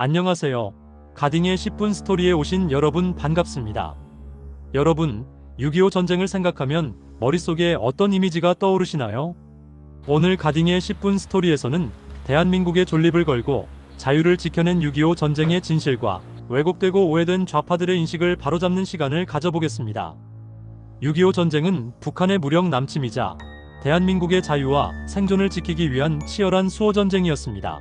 안녕하세요. 가딩의 10분 스토리에 오신 여러분 반갑습니다. 여러분, 6.25 전쟁을 생각하면 머릿속에 어떤 이미지가 떠오르시나요? 오늘 가딩의 10분 스토리에서는 대한민국의 존립을 걸고 자유를 지켜낸 6.25 전쟁의 진실과 왜곡되고 오해된 좌파들의 인식을 바로잡는 시간을 가져보겠습니다. 6.25 전쟁은 북한의 무력 남침이자 대한민국의 자유와 생존을 지키기 위한 치열한 수호 전쟁이었습니다.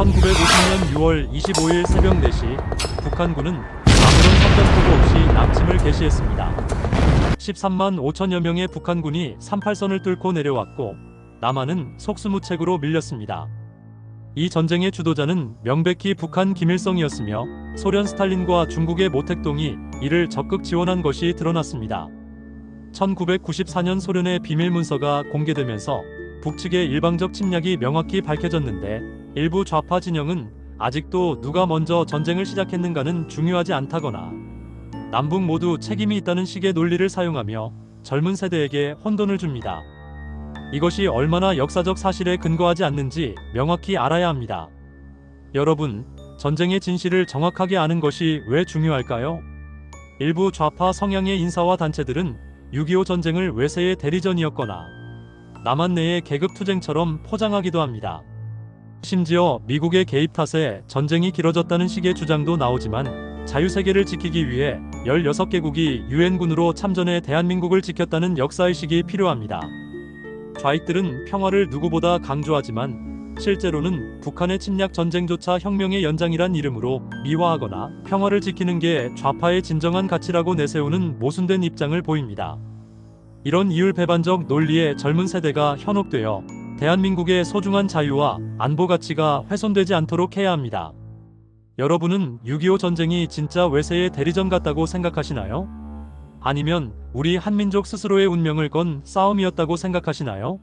1950년 6월 25일 새벽 4시 북한군은 아무런 선전포고 없이 남침을 개시했습니다. 13만 5천여 명의 북한군이 38선을 뚫고 내려왔고 남한은 속수무책으로 밀렸습니다. 이 전쟁의 주도자는 명백히 북한 김일성이었으며 소련 스탈린과 중국의 모택동이 이를 적극 지원한 것이 드러났습니다. 1994년 소련의 비밀 문서가 공개되면서 북측의 일방적 침략이 명확히 밝혀졌는데 일부 좌파 진영은 아직도 누가 먼저 전쟁을 시작했는가는 중요하지 않다거나 남북 모두 책임이 있다는 식의 논리를 사용하며 젊은 세대에게 혼돈을 줍니다. 이것이 얼마나 역사적 사실에 근거하지 않는지 명확히 알아야 합니다. 여러분, 전쟁의 진실을 정확하게 아는 것이 왜 중요할까요? 일부 좌파 성향의 인사와 단체들은 6.25 전쟁을 외세의 대리전이었거나 남한 내의 계급투쟁처럼 포장하기도 합니다. 심지어 미국의 개입 탓에 전쟁이 길어졌다는 식의 주장도 나오지만 자유세계를 지키기 위해 16개국이 유엔군으로 참전해 대한민국을 지켰다는 역사의식이 필요합니다. 좌익들은 평화를 누구보다 강조하지만 실제로는 북한의 침략 전쟁조차 혁명의 연장이란 이름으로 미화하거나 평화를 지키는 게 좌파의 진정한 가치라고 내세우는 모순된 입장을 보입니다. 이런 이율 배반적 논리에 젊은 세대가 현혹되어 대한민국의 소중한 자유와 안보 가치가 훼손되지 않도록 해야 합니다. 여러분은 6.25 전쟁이 진짜 외세의 대리전 같다고 생각하시나요? 아니면 우리 한민족 스스로의 운명을 건 싸움이었다고 생각하시나요?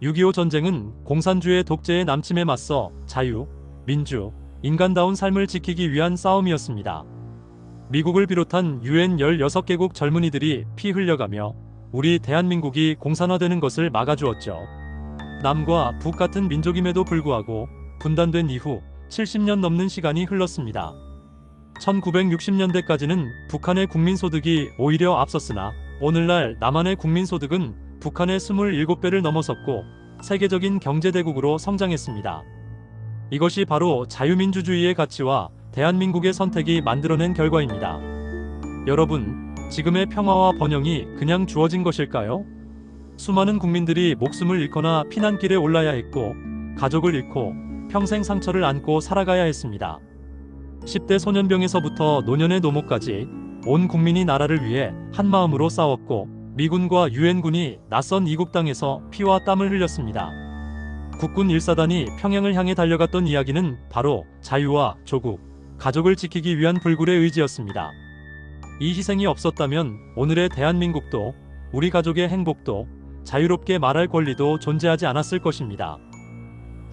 6.25 전쟁은 공산주의 독재의 남침에 맞서 자유, 민주, 인간다운 삶을 지키기 위한 싸움이었습니다. 미국을 비롯한 유엔 16개국 젊은이들이 피 흘려가며 우리 대한민국이 공산화되는 것을 막아주었죠. 남과 북 같은 민족임에도 불구하고 분단된 이후 70년 넘는 시간이 흘렀습니다. 1960년대까지는 북한의 국민소득이 오히려 앞섰으나 오늘날 남한의 국민소득은 북한의 27배를 넘어섰고 세계적인 경제대국으로 성장했습니다. 이것이 바로 자유민주주의의 가치와 대한민국의 선택이 만들어낸 결과입니다. 여러분, 지금의 평화와 번영이 그냥 주어진 것일까요? 수많은 국민들이 목숨을 잃거나 피난길에 올라야 했고, 가족을 잃고 평생 상처를 안고 살아가야 했습니다. 10대 소년병에서부터 노년의 노모까지 온 국민이 나라를 위해 한마음으로 싸웠고, 미군과 유엔군이 낯선 이국 땅에서 피와 땀을 흘렸습니다. 국군 1사단이 평양을 향해 달려갔던 이야기는 바로 자유와 조국, 가족을 지키기 위한 불굴의 의지였습니다. 이 희생이 없었다면 오늘의 대한민국도 우리 가족의 행복도 자유롭게 말할 권리도 존재하지 않았을 것입니다.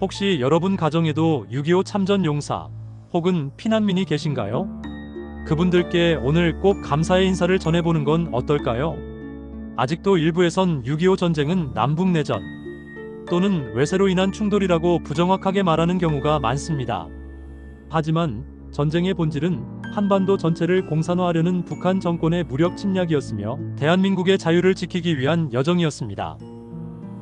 혹시 여러분 가정에도 6.25 참전 용사 혹은 피난민이 계신가요? 그분들께 오늘 꼭 감사의 인사를 전해보는 건 어떨까요? 아직도 일부에선 6.25 전쟁은 남북내전 또는 외세로 인한 충돌이라고 부정확하게 말하는 경우가 많습니다. 하지만 전쟁의 본질은 한반도 전체를 공산화하려는 북한 정권의 무력 침략이었으며 대한민국의 자유를 지키기 위한 여정이었습니다.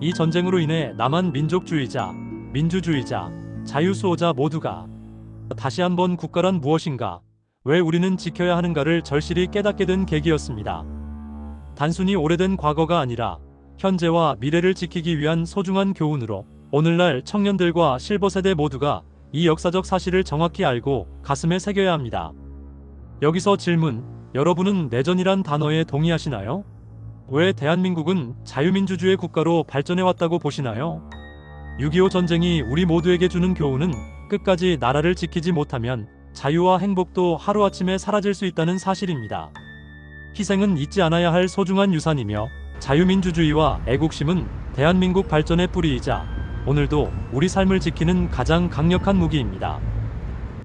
이 전쟁으로 인해 남한 민족주의자, 민주주의자, 자유수호자 모두가 다시 한번 국가란 무엇인가, 왜 우리는 지켜야 하는가를 절실히 깨닫게 된 계기였습니다. 단순히 오래된 과거가 아니라 현재와 미래를 지키기 위한 소중한 교훈으로 오늘날 청년들과 실버 세대 모두가 이 역사적 사실을 정확히 알고 가슴에 새겨야 합니다. 여기서 질문, 여러분은 내전이란 단어에 동의하시나요? 왜 대한민국은 자유민주주의 국가로 발전해왔다고 보시나요? 6.25 전쟁이 우리 모두에게 주는 교훈은 끝까지 나라를 지키지 못하면 자유와 행복도 하루아침에 사라질 수 있다는 사실입니다. 희생은 잊지 않아야 할 소중한 유산이며 자유민주주의와 애국심은 대한민국 발전의 뿌리이자 오늘도 우리 삶을 지키는 가장 강력한 무기입니다.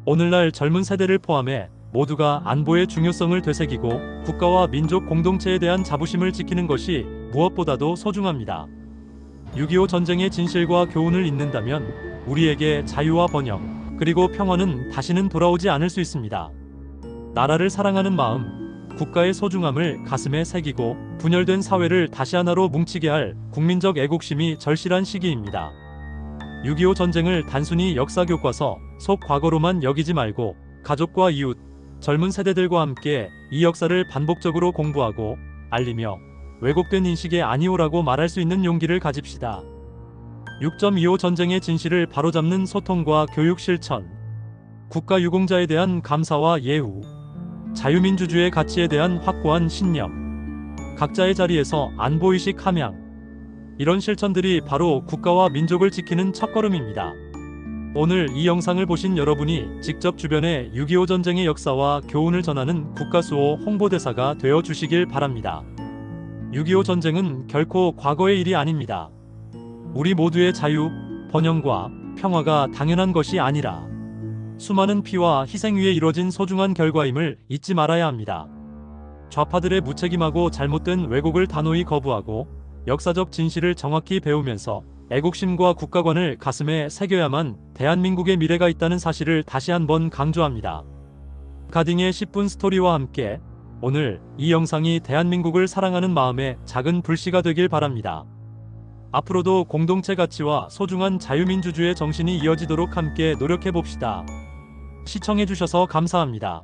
오늘날 젊은 세대를 포함해 모두가 안보의 중요성을 되새기고 국가와 민족 공동체에 대한 자부심을 지키는 것이 무엇보다도 소중합니다. 6.25 전쟁의 진실과 교훈을 잊는다면 우리에게 자유와 번영, 그리고 평화는 다시는 돌아오지 않을 수 있습니다. 나라를 사랑하는 마음, 국가의 소중함을 가슴에 새기고 분열된 사회를 다시 하나로 뭉치게 할 국민적 애국심이 절실한 시기입니다. 6.25 전쟁을 단순히 역사 교과서 속 과거로만 여기지 말고 가족과 이웃, 젊은 세대들과 함께 이 역사를 반복적으로 공부하고 알리며 왜곡된 인식의 아니오라고 말할 수 있는 용기를 가집시다. 6.25 전쟁의 진실을 바로잡는 소통과 교육 실천, 국가 유공자에 대한 감사와 예우, 자유민주주의 가치에 대한 확고한 신념, 각자의 자리에서 안보의식 함양, 이런 실천들이 바로 국가와 민족을 지키는 첫걸음입니다. 오늘 이 영상을 보신 여러분이 직접 주변에 6.25 전쟁의 역사와 교훈을 전하는 국가수호 홍보대사가 되어 주시길 바랍니다. 6.25 전쟁은 결코 과거의 일이 아닙니다. 우리 모두의 자유, 번영과 평화가 당연한 것이 아니라 수많은 피와 희생 위에 이뤄진 소중한 결과임을 잊지 말아야 합니다. 좌파들의 무책임하고 잘못된 왜곡을 단호히 거부하고 역사적 진실을 정확히 배우면서 애국심과 국가관을 가슴에 새겨야만 대한민국의 미래가 있다는 사실을 다시 한번 강조합니다. 가딩의 10분 스토리와 함께 오늘 이 영상이 대한민국을 사랑하는 마음의 작은 불씨가 되길 바랍니다. 앞으로도 공동체 가치와 소중한 자유민주주의 정신이 이어지도록 함께 노력해 봅시다. 시청해 주셔서 감사합니다.